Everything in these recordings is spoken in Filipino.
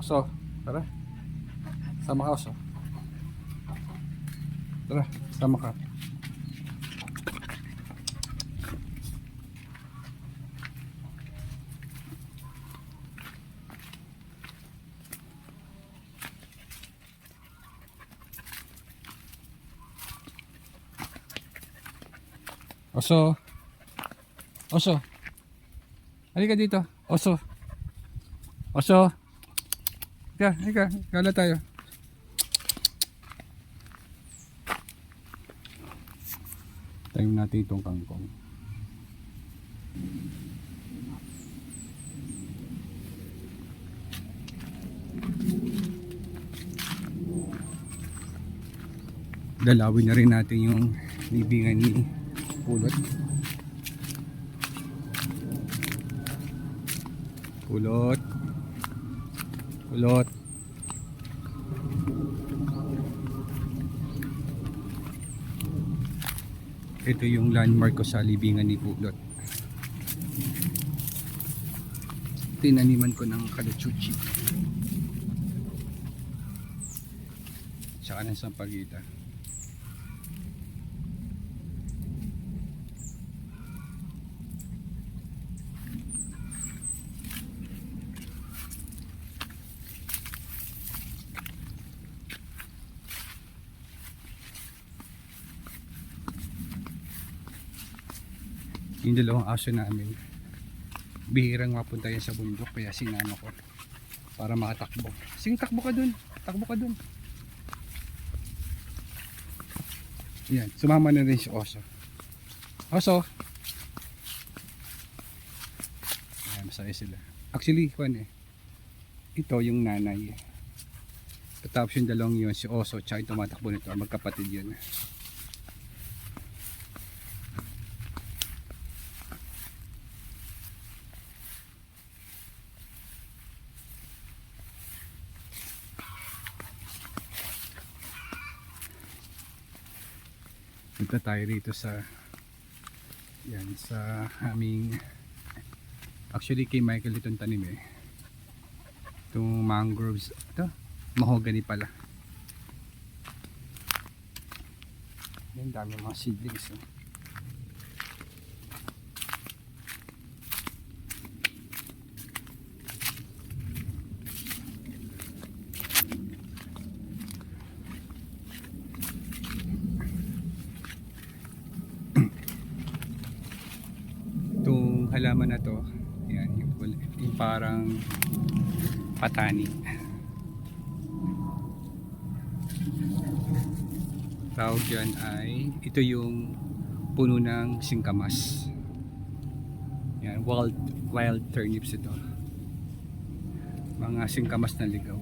Oso, tara. Sama ka, Oso. Tara, sama ka. Oso. Oso. Halika dito. Oso. Oso. Halika, halika. Gala tayo. Tayo natin itong kangkong. Dalawin na rin natin yung libingan ni Pulot. Pulot. Pulot. Ito yung landmark ko sa libingan ni Pulot. Tinaniman ko ng kalachuchi. Tsaka ng sampagita. Yung dalawang aso namin bihirang mapunta yan sa bundok kaya sinano ko para makatakbo. Sige takbo ka dun. Takbo ka dun. Yan sumama na rin si oso. Oso! Yan masaya sila. Actually kwan eh ito yung nanay tapos yung dalawang yun si oso tsaka yung tumatakbo nito magkapatid yun Punta tayo rito sa yan sa aming actually kay Michael itong tanim eh. Itong mangroves ito, mahogany pala. Yan dami mga seedlings oh. itong halaman na to. Yan yung, yung parang patani. Tawag dyan ay ito yung puno ng singkamas. Yan wild wild turnips ito. Mga singkamas na ligaw.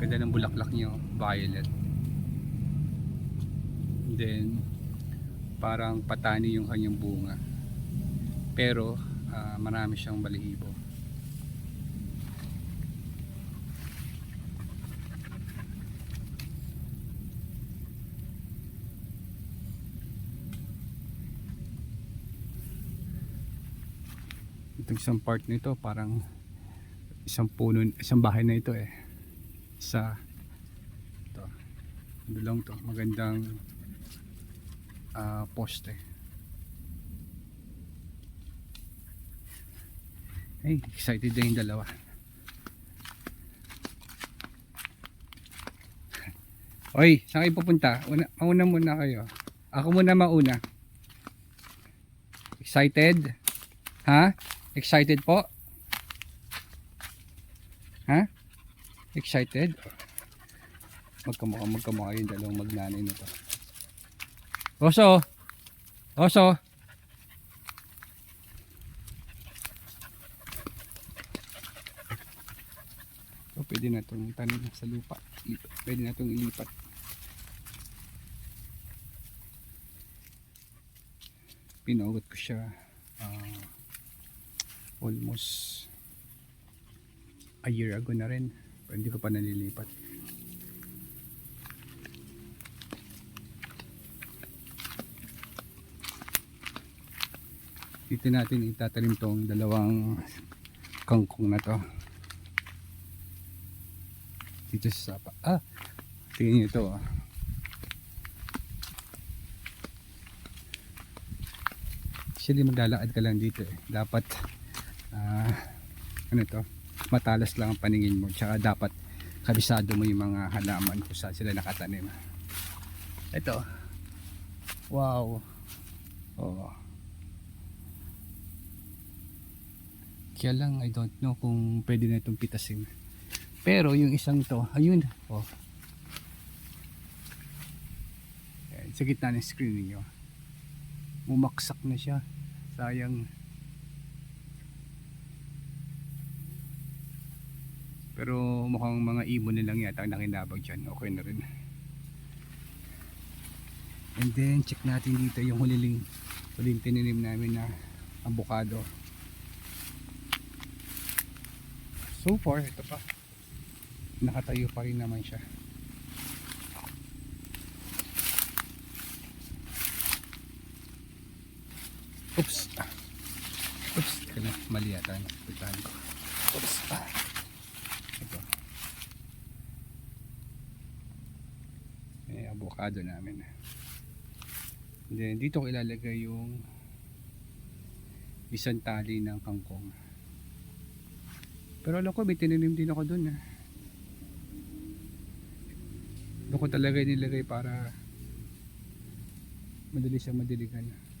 Ganda ng bulaklak nyo violet. Then parang patani yung kanyang bunga. Pero ah, marami siyang balahibo itong isang part nito parang isang puno isang bahay na ito eh. Sa ito. Dulong to magandang ah, poste. Ay, excited na yung dalawa. Oy, saan kayo pupunta? Una, mauna muna kayo. Ako muna mauna. Excited? Ha? Excited po? Ha? Excited? Magkamukha, magkamukha yung dalawang magnanay na to. Oso. Oso. So, pwede na itong tanim sa lupa. Pwede na itong ilipat. Pinugot ko siya ah, almost a year ago na rin. Pero hindi ko pa nalilipat. Dito natin itatanim tong dalawang kangkong na to. Dito sa sapa. Ah, tingnan nyo ito. ah. Actually, maglalakad ka lang dito eh. Dapat, ah, ano to, matalas lang ang paningin mo. Tsaka dapat kabisado mo yung mga halaman kung saan sila nakatanim. Ito. Wow. Oh. Kaya lang I don't know kung pwede na itong pitasin. Pero yung isang to, ayun. Oh. Ayan, sa gitna ng screen niyo. Bumaksak na siya. Sayang. Pero mukhang mga ibon na lang yata ang nakinabag dyan. Okay na rin. And then check natin dito yung huliling huling tininim namin na avocado. So far, ito pa. Nakatayo pa rin naman siya. Oops. Oops. Teka na. Mali yata. Pagtahan ko. Oops. Ah. Ito. Eh, avocado namin. And then, dito ko ilalagay yung isang tali ng kangkong. Pero alam ko, may tininim din ako dun. Doon ko talaga nilagay para madali siya madiligan.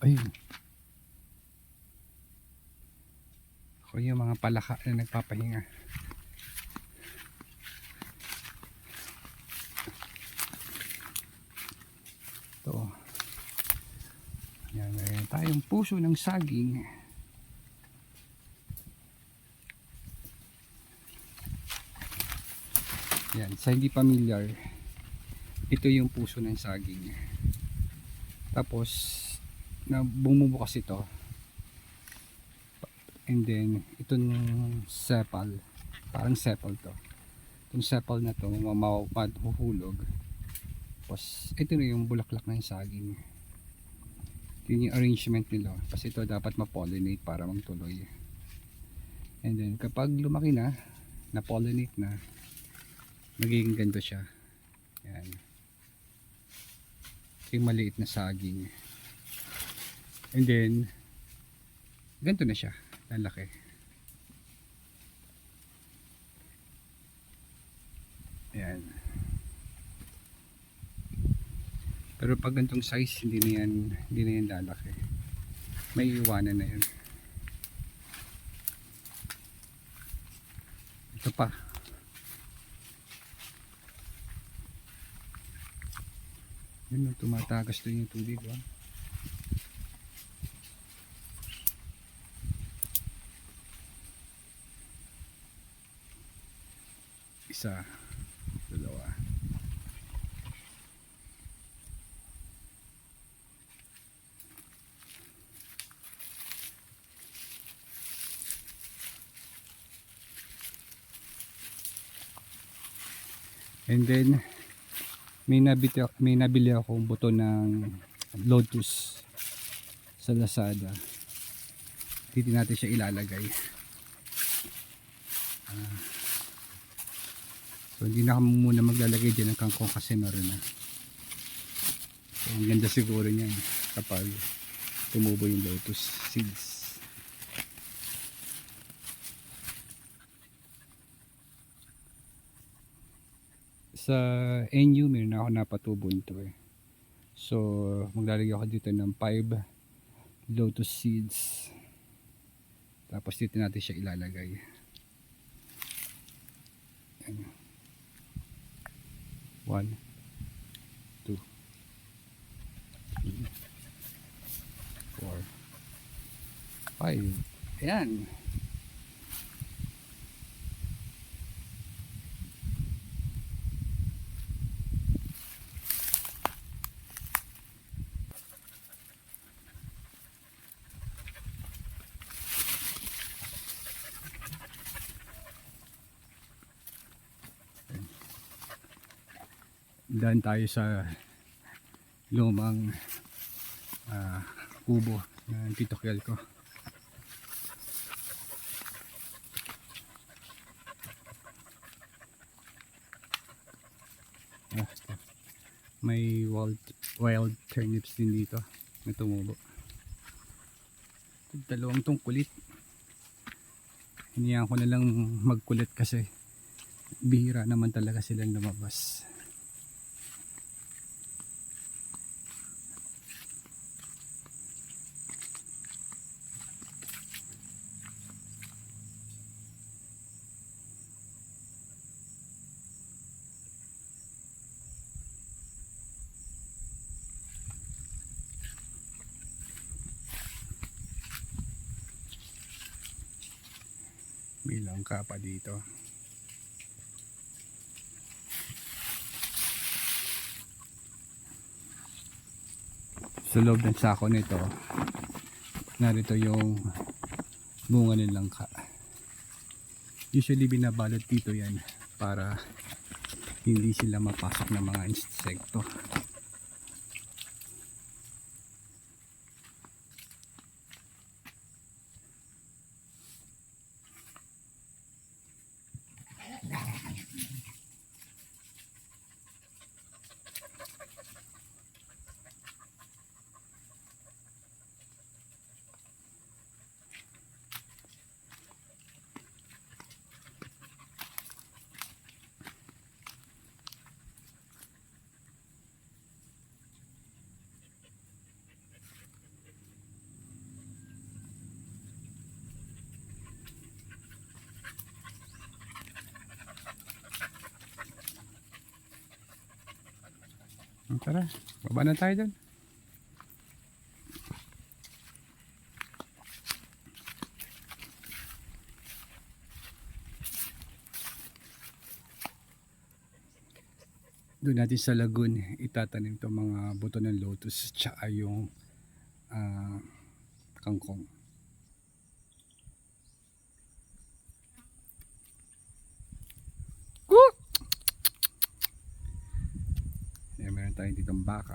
Ayun. Ako yung mga palaka na nagpapahinga. Ito. Yan, mayroon tayong puso ng saging. Yan, sa hindi familiar, ito yung puso ng saging. Tapos, na bumubukas ito. And then itong sepal parang sepal to. Itong sepal na to mahuhulog. Tapos ito na yung bulaklak ng saging. Yun yung arrangement nila. Kasi ito dapat ma-pollinate para magtuloy and then kapag lumaki na na-pollinate na magiging ganito siya. Yan ito yung maliit na saging And then, ganito na siya. Ang laki. Ayan. Pero pag ganitong size, hindi na yan, hindi na yan lalaki. May iwanan na yun. Ito pa. Yun, tumatagas doon yung tubig. Oh. Isa. Dalawa. And then may nabili, may nabili akong buto ng lotus sa Lazada. Dito natin siya ilalagay So hindi na kami muna maglalagay dyan ng kangkong kasi meron na. So ang ganda siguro niyan kapag tumubo yung lotus seeds. Sa NU meron na ako napatubo nito eh. So maglalagay ako dito ng 5 lotus seeds. Tapos dito natin siya ilalagay. Ayan. One, two, three, four, five. Ayan. Daan tayo sa lumang ah, kubo ng Tito Kiel ko. Ah, may wild, wild turnips din dito na tumubo. Dalawang tong kulit. Hiniyaan ko na lang magkulit kasi bihira naman talaga silang lumabas. May langka pa dito. Sa loob ng sako nito, narito yung bunga ng langka. Usually binabalot dito yan para hindi sila mapasok ng mga insekto. Tara, baba na tayo dun. Doon natin sa lagoon itatanim itong mga buto ng lotus tsaka yung ah, kangkong. Ayan, meron tayong ditong baka.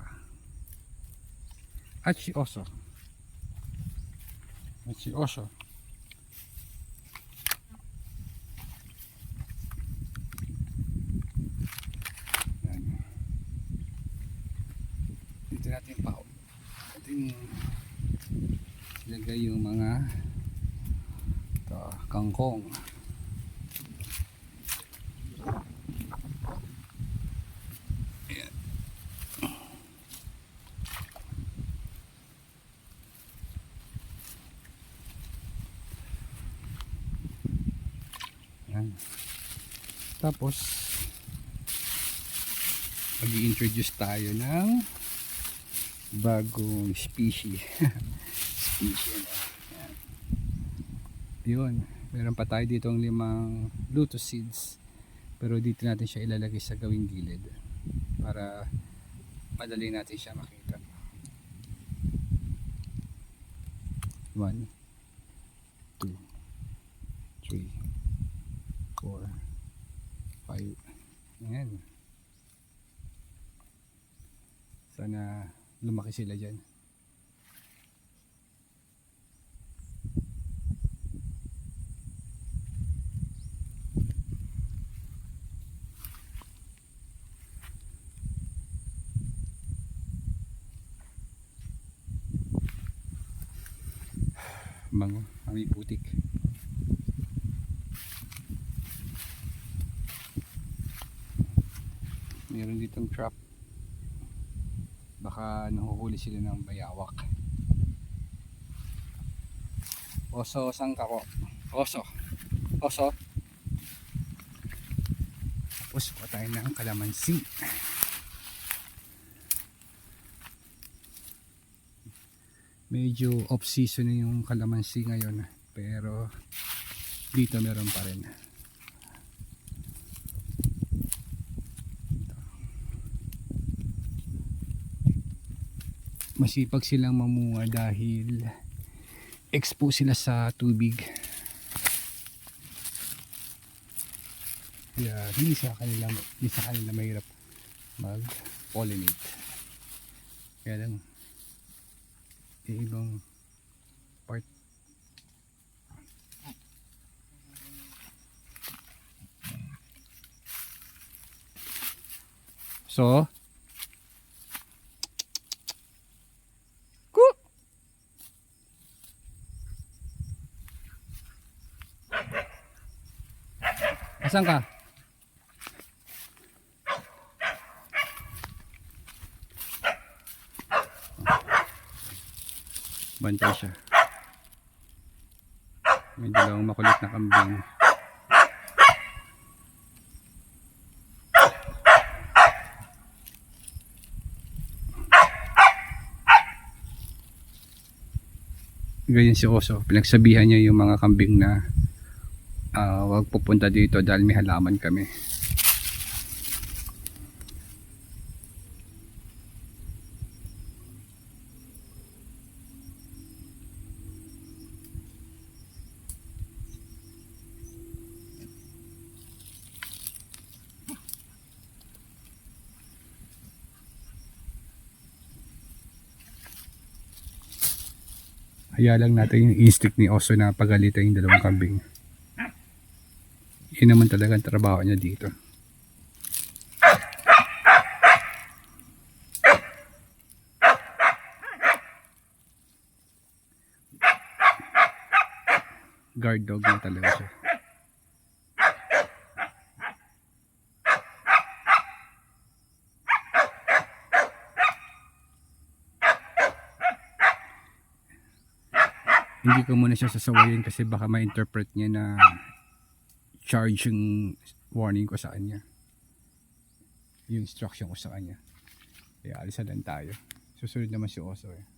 At si oso. At si oso. Ayan. Dito natin pa. Ating ilagay yung mga ito, kangkong. Yan. Tapos, mag introduce tayo ng bagong species. species. Yan. Yun. Meron pa tayo dito ang limang lotus seeds. Pero dito natin siya ilalagay sa gawing gilid. Para madali natin siya makita. One, two, three, four, five. Ayan. Sana lumaki sila dyan. Bango, amoy putik. Meron ditong trap. Baka nahuhuli sila ng bayawak. Oso, saan ka ko? Oso. Oso. Tapos kuha tayo ng kalamansi. Medyo off season na yung kalamansi ngayon. Pero dito meron pa rin. Masipag silang mamunga dahil expose sila sa tubig kaya hindi sa kanila hindi sa kanila mahirap mag-pollinate. Kaya lang, yung ibang part So, Asan ka? Bantay siya. May dalawang makulit na kambing. Ganyan si Oso. Pinagsabihan niya yung mga kambing na ah, wag pupunta dito dahil may halaman kami. Haya lang natin yung instinct ni Oso na pagalitan yung dalawang kambing. Naman talaga ang trabaho niya dito. Guard dog na talaga siya. Hindi ko muna siya sasawayin kasi baka ma-interpret niya na charge yung warning ko sa kanya. Yung instruction ko sa kanya. Kaya alisa lang tayo. Susunod naman si Oso eh.